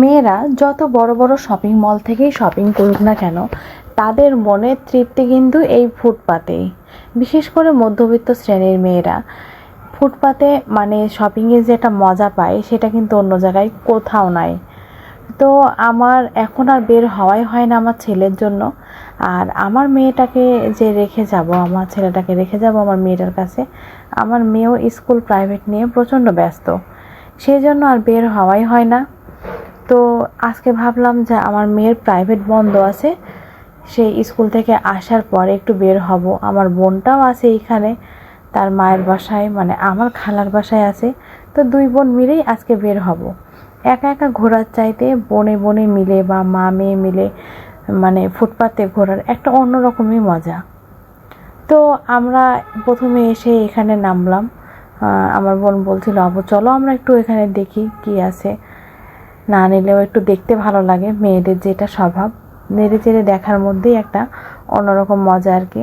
মেয়েরা যত বড় বড় শপিং মল থেকেই শপিং করুক না কেন, তাদের মনের তৃপ্তি কিন্তু এই ফুটপাতেই। বিশেষ করে মধ্যবিত্ত শ্রেণির মেয়েরা। ফুটপাতে মানে শপিংয়ে যে একটা মজা পায়, সেটা কিন্তু অন্য জায়গায় কোথাও নাই। তো আমার এখন আর বের হওয়াই হয় না আমার ছেলের জন্য। আর আমার মেয়েটাকে যে রেখে যাব, আমার ছেলেটাকে রেখে যাব আমার মেয়েটার কাছে, আমার মেয়েও স্কুল প্রাইভেট নিয়ে প্রচণ্ড ব্যস্ত। সেই জন্য আর বের হওয়াই হয় না। তো আজকে ভাবলাম যে আমার মেয়ের প্রাইভেট বন্ধ আছে, সেই স্কুল থেকে আসার পরে একটু বের হব। আমার বোনটাও আছে এইখানে তার মায়ের বাসায় মানে আমার খালার বাসায় আছে। তো দুই বোন মিলেই আজকে বের হব। একা একা ঘোরার চাইতে বনে বনে মিলে বা মা মেয়ে মিলে মানে ফুটপাতে ঘোরার একটা অন্যরকমই মজা। তো আমরা প্রথমে এসে এখানে নামলাম। আমার বোন বলছিল, আবু, চলো আমরা একটু এখানে দেখি কি আছে। না নিলেও একটু দেখতে ভালো লাগে মেয়েদের যেটা স্বভাব। নেড়ে চেড়ে দেখার মধ্যেই একটা অন্যরকম মজা আর কি।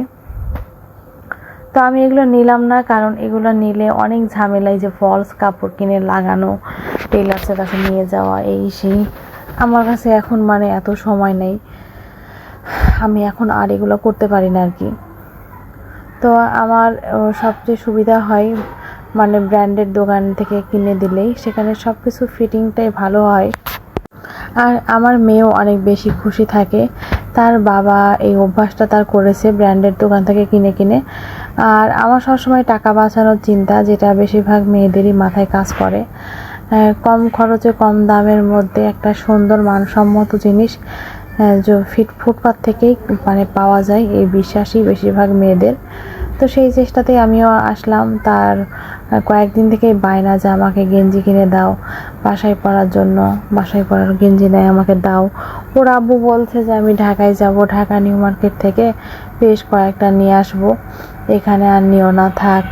তো আমি এগুলো নিলাম না, কারণ এগুলো নিলে অনেক ঝামেলাই যে ফলস কাপড় কিনে লাগানো টেলার্সের কাছে নিয়ে যাওয়া, এই সেই। আমার কাছে এখন মানে এত সময় নেই। আমি এখন আর এগুলো করতে পারি না আর কি। তো আমার সবচেয়ে সুবিধা হয় মানে ব্র্যান্ডের দোকান থেকে কিনে দিলেই সেখানে সব কিছু ফিটিংটাই ভালো হয়। আর আমার মেয়েও অনেক বেশি খুশি থাকে। তার বাবা এই অভ্যাসটা তার করেছে ব্র্যান্ডের দোকান থেকে কিনে কিনে। আর আমার সবসময় টাকা বাঁচানোর চিন্তা, যেটা বেশিরভাগ মেয়েদেরই মাথায় কাজ করে। কম খরচে কম দামের মধ্যে একটা সুন্দর মানসম্মত জিনিস যে ফিট ফুটপাত থেকেই মানে পাওয়া যায়, এই বিশ্বাসই বেশিরভাগ মেয়েদের। তো সেই চেষ্টাতেই আমিও আসলাম। তার কয়েকদিন থেকেই বায়না যে আমাকে গেঞ্জি কিনে দাও, বাসায় পরার জন্য, বাসায় পড়ার গেঞ্জি নেয় আমাকে দাও। ওর আব্বু বলছে যে আমি ঢাকায় যাব, ঢাকা নিউ মার্কেট থেকে বেশ কয়েকটা নিয়ে আসব। এখানে আর নিও না, থাক।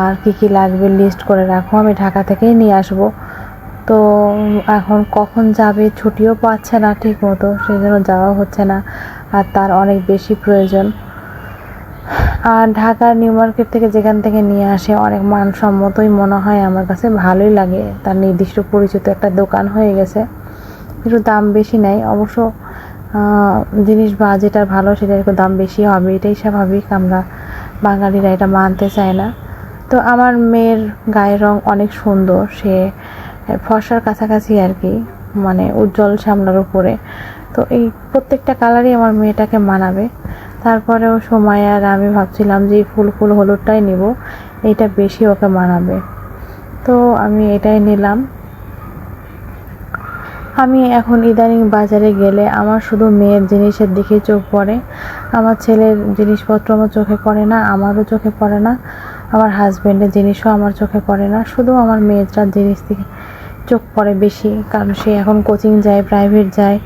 আর কি কি লাগবে লিস্ট করে রাখো, আমি ঢাকা থেকেই নিয়ে আসব। তো এখন কখন যাবে ছুটিও পাচ্ছে না ঠিক মতো সেই জন্য যাওয়া হচ্ছে না। আর তার অনেক বেশি প্রয়োজন। আর ঢাকার নিউ মার্কেট থেকে যেখান থেকে নিয়ে আসে, অনেক মানসম্মতই মনে হয় আমার কাছে। ভালোই লাগে। তার নির্দিষ্ট পরিচিত একটা দোকান হয়ে গেছে। একটু দাম বেশি নেয় অবশ্য জিনিস বা যেটা ভালো সেটা একটু দাম বেশি হবে। এটাই স্বাভাবিক। আমরা বাঙালিরা এটা মানতে চায় না। তো আমার মেয়ের গায়ের রং অনেক সুন্দর। সে ফর্সার কাছাকাছি আর কি মানে উজ্জ্বল শ্যামলার উপরে। তো এই প্রত্যেকটা কালারই আমার মেয়েটাকে মানাবে। তারপরেও সময় আর আমি ভাবছিলাম যে ফুল ফুল হলুদটাই নিব, এইটা বেশি ওকে মানাবে। তো আমি এটাই নিলাম। আমি এখন ইদানিং বাজারে গেলে আমার শুধু মেয়ের জিনিসের দিকে চোখ পড়ে। আমার ছেলের জিনিসপত্র আমার চোখে পড়ে না, আমারও চোখে পড়ে না, আমার হাজব্যান্ডের জিনিসও আমার চোখে পড়ে না, শুধু আমার মেয়েটার জিনিস দিকে চোখ পড়ে বেশি, কারণ সে এখন কোচিং যায় প্রাইভেট যায়।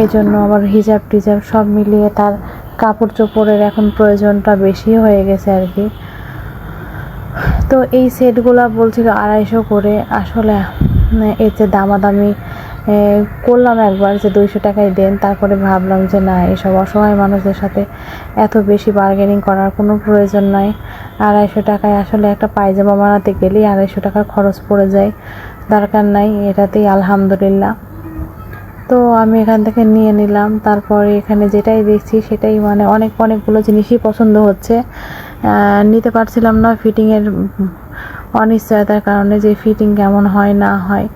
এই জন্য আবার হিজাব টিজাব সব মিলিয়ে তার কাপড় চোপড়ের এখন প্রয়োজনটা বেশি হয়ে গেছে আর কি। তো এই সেটগুলো বলছিল আড়াইশো করে। আসলে যে দামাদামি করলাম একবার যে দুইশো টাকায় দেন, তারপরে ভাবলাম যে না, এসব অসহায় মানুষদের সাথে এত বেশি বার্গেনিং করার কোনো প্রয়োজন নাই। আড়াইশো টাকায় আসলে একটা পায়জামা বানাতে গেলেই আড়াইশো টাকার খরচ পড়ে যায়। দরকার নাই, এটাতেই আলহামদুলিল্লাহ। তো আমি এখান থেকে নিয়ে নিলাম। তারপরে এখানে যেটাই দেখছি সেটাই মানে অনেক, অনেকগুলো জিনিসই পছন্দ হচ্ছে। নিতে পারছিলাম না ফিটিংয়ের অনিশ্চয়তার কারণে যে ফিটিং কেমন হয়, না হয়।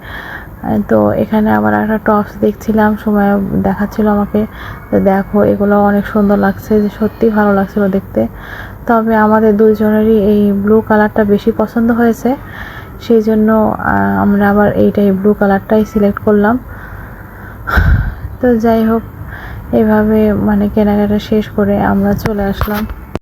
তো এখানে আবার একটা টপস দেখছিলাম, সময় দেখাচ্ছিল আমাকে। তো দেখো, এগুলো অনেক সুন্দর লাগছে, যে সত্যি ভালো লাগছিল দেখতে। তবে আমাদের দুজনেরই এই ব্লু কালারটা বেশি পছন্দ হয়েছে। সেই জন্য আমরা আবার এইটাই ব্লু কালারটাই সিলেক্ট করলাম। তো যাই হোক এভাবে মানে কেনাকাটা শেষ করে আমরা চলে আসলাম।